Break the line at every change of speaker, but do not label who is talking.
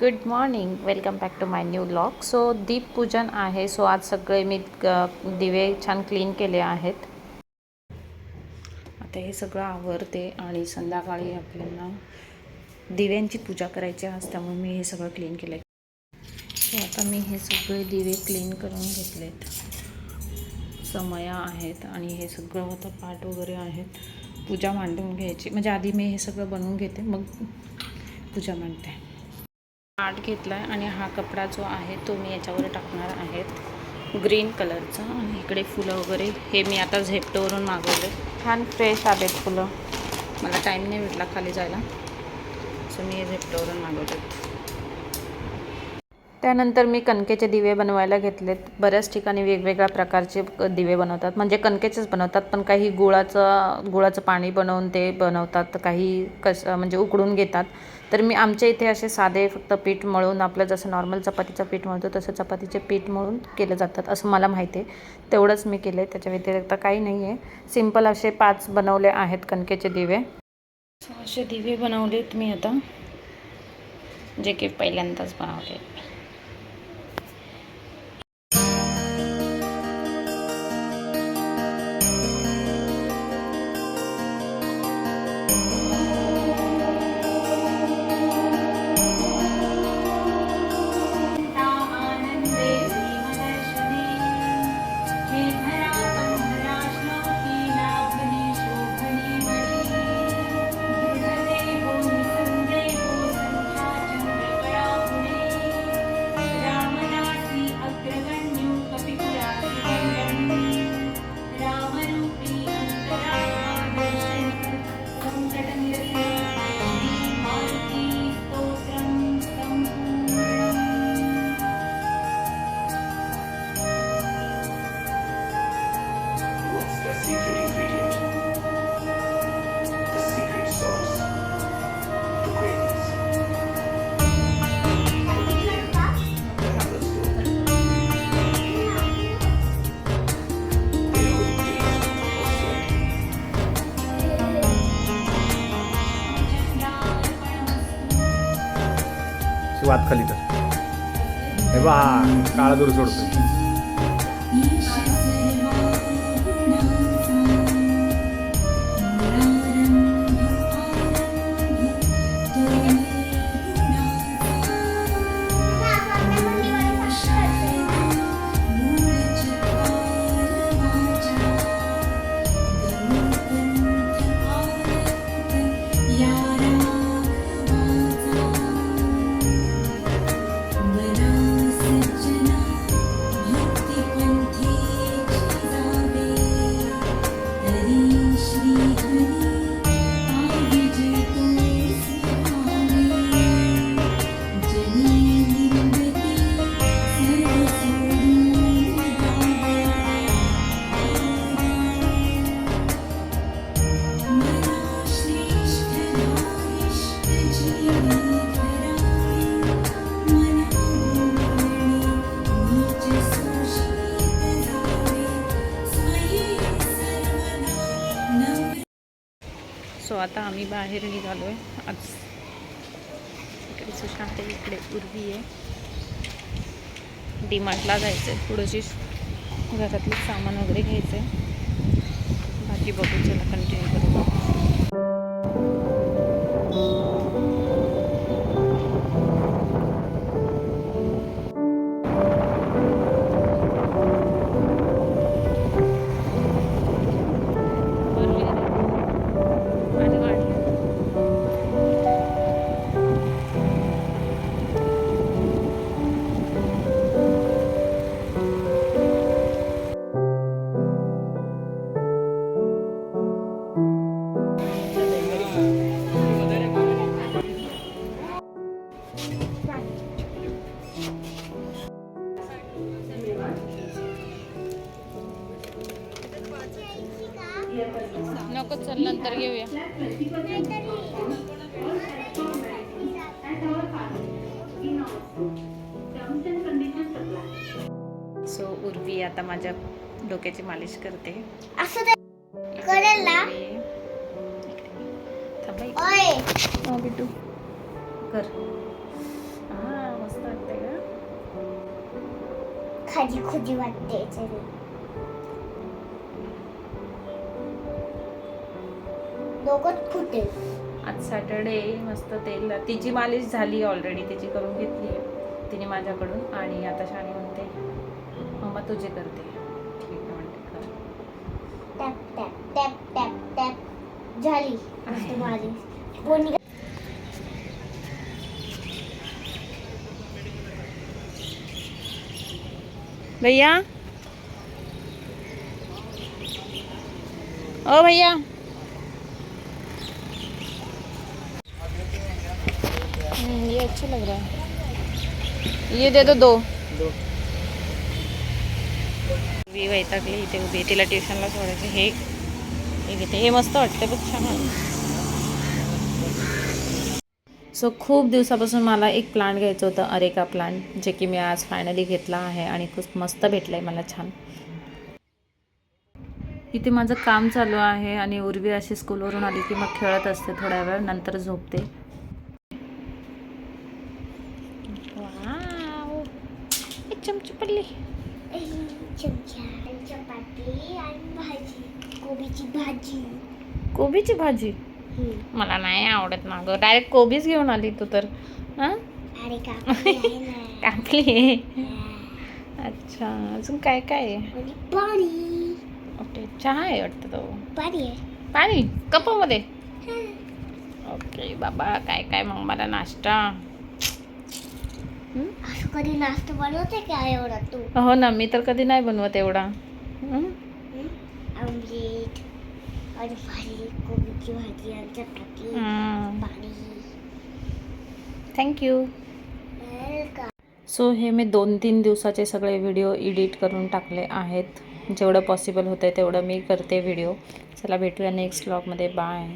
Good morning welcome back to my new blog so दीपपूजन आहे. So आज सगळे मी दिवे छान क्लीन केले आहेत. आता हे सगळं आवरते आणि संध्याकाळी आपल्याला दिव्यांची पूजा करायची आज त्यामुळे मी हे सगळं क्लीन केलं सो आता मी हे सगळे दिवे क्लीन करून घेतलेत. समया आहेत आणि हे सगळं आता पाठ वगैरे आहेत. पूजा मांडून घ्यायची. म्हणजे आधी मी हे सगळं बनवून घेते. मग पूजा मांडते. पाट घेतला आहे आणि हा कपडा जो आहे तो मी याच्यावर टाकणार आहेत. ग्रीन कलरचा आणि इकडे फुलं वगैरे हे मी आता झेप्टोवरून मागवले छान फ्रेश आलेत फुलं. मला टाईम नाही भेटला खाली जायला सो मी हे झेप्टोवरून मागवलेत त्यानंतर मी कणकेचे दिवे बनवायला घेतलेत. बऱ्याच ठिकाणी वेगवेगळ्या प्रकारचे दिवे बनवतात. म्हणजे कणकेचेच बनवतात पण काही गुळाचं गुळाचं पाणी बनवून ते बनवतात. काही कस म्हणजे उकडून घेतात. तर मी आमच्या इथे असे साधे फक्त पीठ मळून आपलं जसं नॉर्मल चपातीचं पीठ मळतो तसं चपातीचे पीठ मळून केलं जातात असं मला माहिती आहे. तेवढंच मी केलं आहे त्याच्या व्यतिरिक्त काही नाही आहे सिंपल असे पाच बनवले आहेत कणकेचे दिवे. असे दिवे बनवलेत मी आता जे की पहिल्यांदाच बनवले
शिवात खाली तर. हे बा काळा दूर सोडतो
सो आता आम्ही बाहेर निघालो आहे आज इकडे सुशांत इकडे उर्वी आहे. डीमार्टला जायचं आहे थोडंशी घरातलं सामान वगैरे घ्यायचं आहे बाकी बघू चला कंटिन्यू करू नको चल नंतर घेऊया. सो उर्वी आता माझ्या डोक्याची मालिश करते.
असं करेल ना.
थांबा बिटू. कर. हा. वाटतंय का
खाजी खुजी वाटते डोकंच फुटेल
आज सॅटरडे मस्त तेल. तिची मालिश झाली ऑलरेडी तिची करून घेतली आहे. तिने माझ्याकडून आणि आता शाणी म्हणते मम्मा तुझे करते. ठीक आहे म्हणते
tap tap tap tap tap. झाली माझी कोणी
भैया? ओ भैया। ये अच्छा लग रहा है। ये दे दो दो। वैतागली इथे उभी तिला ट्युशनला सोडायचं हे घेते. हे मस्त वाटतं खूप छान. सो खूप दिवसापासून मला एक प्लांट घ्यायचं होतं अरेका प्लांट जे की मी आज फायनली घेतला आहे आणि खूप मस्त भेटलं आहे मला छान. इथे माझं काम चालू आहे आणि उर्वी अशी स्कूलवरून आली की मग खेळत असते थोड्या वेळ नंतर झोपते. वाव. एक चमची पडली.
चमचा आणि चपाती आणि भाजी. कोबीची भाजी.
कोबीची भाजी? मला नाही आवडत ना गं डायरेक्ट कोबीच घेऊन आली तू तर. हां? कापली आहे अच्छा अजून काय काय आहे? ओके चहा आहे वाटतं तो.
पाणी
कपामध्ये? ओके बाबा काय काय मग मला नाश्ता.
असं कधी नाश्ता बनवते का एवढा तू?
हो ना मी तर कधी नाही बनवत एवढा?
आमलेट आणि भाजी कोबीची भाजी आणि चपाती. पाणी.
थँक्यू
वेलकम
सो हे मी दोन तीन दिवसाचे सगळे व्हिडिओ एडिट करून टाकले आहेत. जेवढं पॉसिबल होतं तेवढं मी करते व्हिडिओ चला भेटूया नेक्स्ट व्लॉगमध्ये बाय